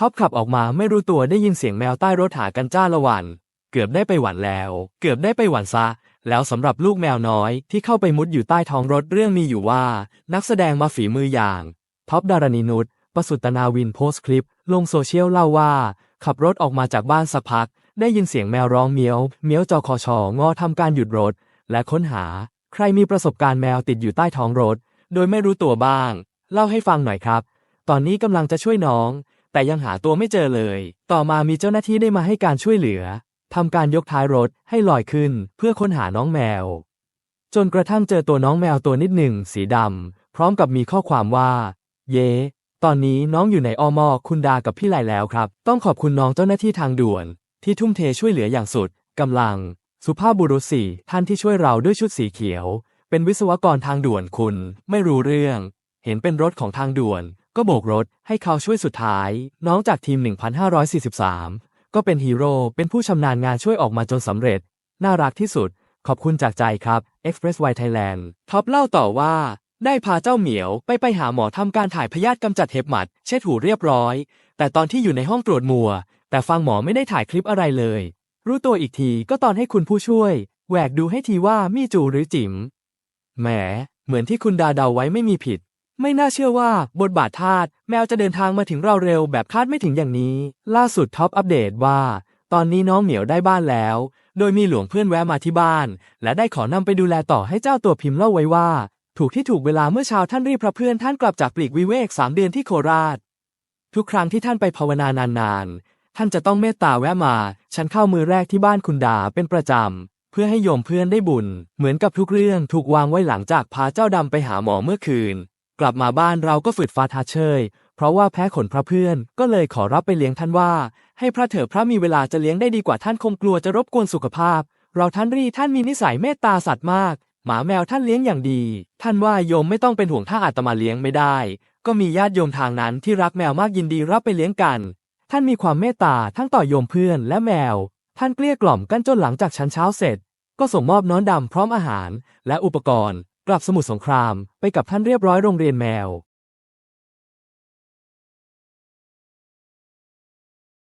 ท็อปขับออกมาไม่รู้ตัวได้ยินเสียงแมวใต้รถหากันจ้าละวัน เกือบได้ไปหวันแล้ว เกือบได้ไปหวันซะ แล้วสำหรับลูกแมวน้อยที่เข้าไปมุดอยู่ใต้ท้องรถเรื่องมีอยู่ว่า นักแสดงมาฝีมืออย่างท็อปดารณีนุชประสุตนาวินโพสต์คลิป ลงโซเชียลเล่าว่า ขับรถออกมาจากบ้านสักพัก ได้ยินเสียงแมวร้องเมียวเมียวจอคอชองอทำการหยุดรถ และค้นหา ใครมีประสบการณ์แมวติดอยู่ใต้ท้องรถ โดยไม่รู้ตัวบ้าง เล่าให้ฟังหน่อยครับ ตอนนี้กำลังจะช่วยน้อง แต่ยังหาตัวไม่เจอเลย ต่อมามีเจ้าหน้าที่ได้มาให้การช่วยเหลือทำการยกท้ายรถให้ลอยขึ้นเพื่อค้นหาน้องแมว จนกระทั่งเจอตัวน้องแมวตัวนิดหนึ่งสีดำ พร้อมกับมีข้อความว่า เย้ตอนนี้น้องอยู่ในอมอคุณดากับพี่ไหลแล้วครับ ต้องขอบคุณน้องเจ้าหน้าที่ทางด่วน ที่ทุ่มเทช่วยเหลืออย่างสุดกำลัง สุภาพบุรุษสี่ท่านที่ช่วยเราด้วยชุดสีเขียว เป็นวิศวกรทางด่วนคุณ ไม่รู้เรื่อง เห็นเป็นรถของทางด่วน ก็โบกรถให้เขาช่วยสุดท้าย น้องจากทีม 1543 ก็เป็นฮีโร่เป็นผู้ชำนาญงานช่วยออกมาจนสำเร็จ น่ารักที่สุด ขอบคุณจากใจครับ Express Y Thailand ท็อปเล่าต่อว่า ได้พาเจ้าเหมียวไปไปหาหมอทำการถ่ายพยาธิกำจัดเห็บหมัด เช็ดหูเรียบร้อย แต่ตอนที่อยู่ในห้องตรวจมัว แต่ฟังหมอไม่ได้ถ่ายคลิปอะไรเลย รู้ตัวอีกทีก็ตอนให้คุณผู้ช่วยแหวกดูให้ทีว่ามีจูหรือจิ๋มแหมเหมือนที่คุณดาเดาไว้ไม่มีผิด ไม่น่าเชื่อว่าบทบาททาสแมวจะเดินทางมาถึงเราเร็วแบบคาดไม่ถึงอย่างนี้ ล่าสุดท็อปอัปเดตว่า ตอนนี้น้องเหมียวได้บ้านแล้ว โดยมีหลวงเพื่อนแวะมาที่บ้าน และได้ขอนำไปดูแลต่อให้เจ้าตัวพิมพ์เล่าไว้ว่า ถูกที่ถูกเวลาเมื่อเช้าท่านรีบพระเพื่อนท่านกลับจากปลีกวิเวกสามเดือนที่โคราช ทุกครั้งที่ท่านไปภาวนานานๆท่านจะต้องเมตตาแวะมา ฉันเข้ามือแรกที่บ้านคุณดาเป็นประจำเพื่อให้โยมเพื่อนได้บุญ เหมือนกับทุกเรื่องถูกวางไว้หลังจากพาเจ้าดำไปหาหมอเมื่อคืน กลับมาบ้านเราก็ฝืดฟาทาเชย เพราะว่าแพ้ขนพระเพื่อน ก็เลยขอรับไปเลี้ยงท่านว่า ให้พระเถอพระมีเวลาจะเลี้ยงได้ดีกว่าท่านคงกลัวจะรบกวนสุขภาพ เราท่านรีท่านมีนิสัยเมตตาสัตว์มาก หมาแมวท่านเลี้ยงอย่างดี ท่านว่าโยมไม่ต้องเป็นห่วงถ้าอาตมาเลี้ยงไม่ได้ ก็มีญาติโยมทางนั้นที่รักแมวมากยินดีรับไปเลี้ยงกัน ท่านมีความเมตตาทั้งต่อโยมเพื่อนและแมว ท่านเกลี้ยกล่อมกันจนหลังจากชั้นเช้าเสร็จ ก็ส่งมอบน้อนดำพร้อมอาหารและอุปกรณ์ กลับสมุทรสงครามไปกับท่านเรียบร้อยโรงเรียนแมว